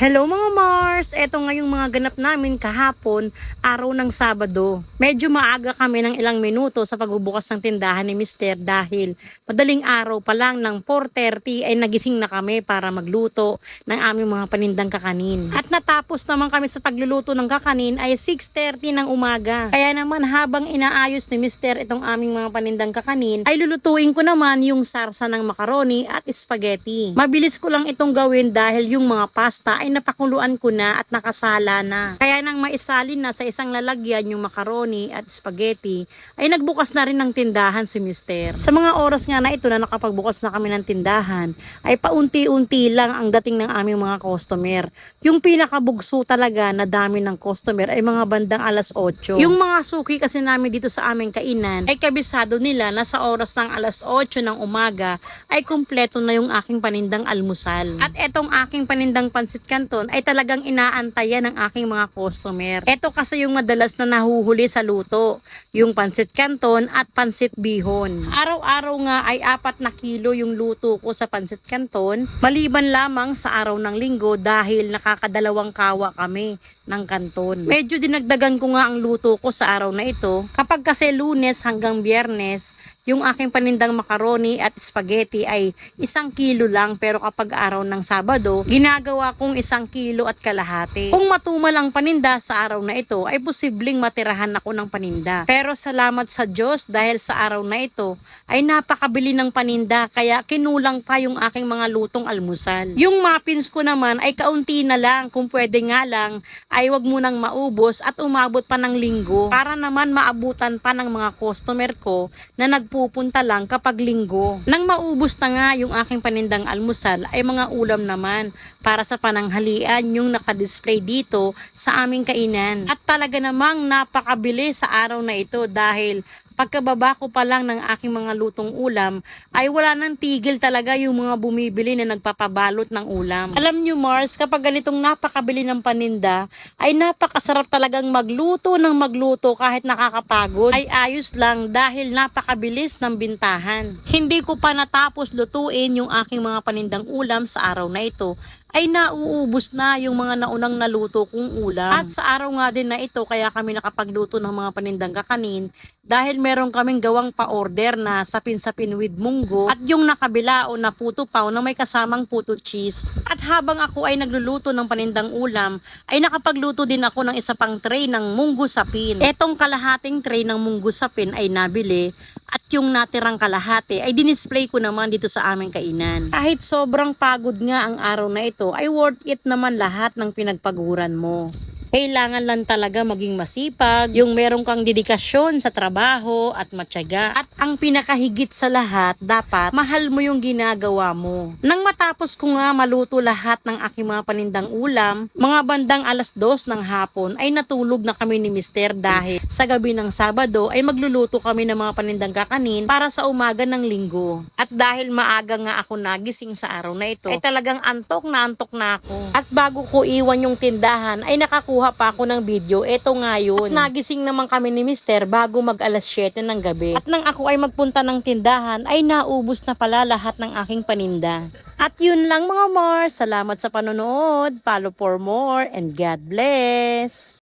Hello mga Mars! Eto ngayong mga ganap namin kahapon, araw ng Sabado. Medyo maaga kami ng ilang minuto sa pagbubukas ng tindahan ni Mister dahil madaling araw pa lang ng 4.30 ay nagising na kami para magluto ng aming mga panindang kakanin. At natapos naman kami sa pagluluto ng kakanin ay 6.30 ng umaga. Kaya naman habang inaayos ni Mister itong aming mga panindang kakanin, ay lulutuin ko naman yung sarsa ng macaroni at spaghetti. Mabilis ko lang itong gawin dahil yung mga pasta ay napakuluan ko na at nakasala na. Kaya nang maisalin na sa isang lalagyan yung macaroni at spaghetti, ay nagbukas na rin ng tindahan si Mister. Sa mga oras nga na ito na nakapagbukas na kami ng tindahan, ay paunti-unti lang ang dating ng aming mga customer. Yung pinakabugso talaga na dami ng customer ay mga bandang alas 8. Yung mga suki kasi namin dito sa aming kainan ay kabisado nila na sa oras ng alas 8 ng umaga ay kumpleto na yung aking panindang almusal. At etong aking panindang pansit canton ay talagang inaantayan ng aking mga customer. Ito kasi yung madalas na nahuhuli sa luto, yung pansit canton at pansit bihon. Araw-araw nga ay apat na kilo yung luto ko sa pansit canton, maliban lamang sa araw ng linggo dahil nakakadalawang kawa kami ng kanton. Medyo dinagdagan ko nga ang luto ko sa araw na ito. Kapag kasi lunes hanggang biyernes, yung aking panindang macaroni at spaghetti ay isang kilo lang pero kapag araw ng Sabado, ginagawa kong isang kilo at kalahati. Kung matumal ang paninda sa araw na ito, ay posibleng matirahan ako ng paninda. Pero salamat sa Diyos dahil sa araw na ito ay napakabili ng paninda kaya kinulang pa yung aking mga lutong almusal. Yung muffins ko naman ay kaunti na lang kung pwede nga lang ay wag munang maubos at umabot pa ng linggo para naman maabutan pa ng mga customer ko na nagpupunta lang kapag linggo. Nang maubos na nga yung aking panindang almusal ay mga ulam naman para sa pananghalian yung nakadisplay dito sa aming kainan. At talaga namang napakabili sa araw na ito dahil pagkababa ko pa lang ng aking mga lutong ulam, ay wala nang tigil talaga yung mga bumibili na nagpapabalot ng ulam. Alam nyo Mars, kapag ganitong napakabili ng paninda, ay napakasarap talagang magluto ng magluto kahit nakakapagod. Ay ayos lang dahil napakabilis ng bintahan. Hindi ko pa natapos lutuin yung aking mga panindang ulam sa araw na ito ay nauubos na yung mga naunang naluto kong ulam. At sa araw nga din na ito, kaya kami nakapagluto ng mga panindang kakanin dahil meron kaming gawang pa-order na sapin-sapin with munggo at yung nakabilao na puto pao na may kasamang puto cheese. At habang ako ay nagluluto ng panindang ulam, ay nakapagluto din ako ng isa pang tray ng munggo sapin. Etong kalahating tray ng munggo sapin ay nabili at yung natirang kalahati ay dinisplay ko naman dito sa aming kainan. Kahit sobrang pagod nga ang araw na ito, ay worth it naman lahat ng pinagpaguran mo. Kailangan lang talaga maging masipag, yung meron kang dedikasyon sa trabaho at matyaga. At ang pinakahigit sa lahat, dapat mahal mo yung ginagawa mo. Nang matapos ko nga maluto lahat ng aking mga panindang ulam, mga bandang alas dos ng hapon ay natulog na kami ni Mister dahil sa gabi ng Sabado ay magluluto kami ng mga panindang kakanin para sa umaga ng linggo. At dahil maaga nga ako nagising sa araw na ito, ay talagang antok na antok na ako. At bago ko iwan yung tindahan, ay nakakuha pa ako ng video. Eto nga yun. At nagising naman kami ni Mister bago mag alas 7 ng gabi. At nang ako ay magpunta ng tindahan, ay naubos na pala lahat ng aking paninda. At yun lang mga Mars. Salamat sa panonood. Follow for more and God bless.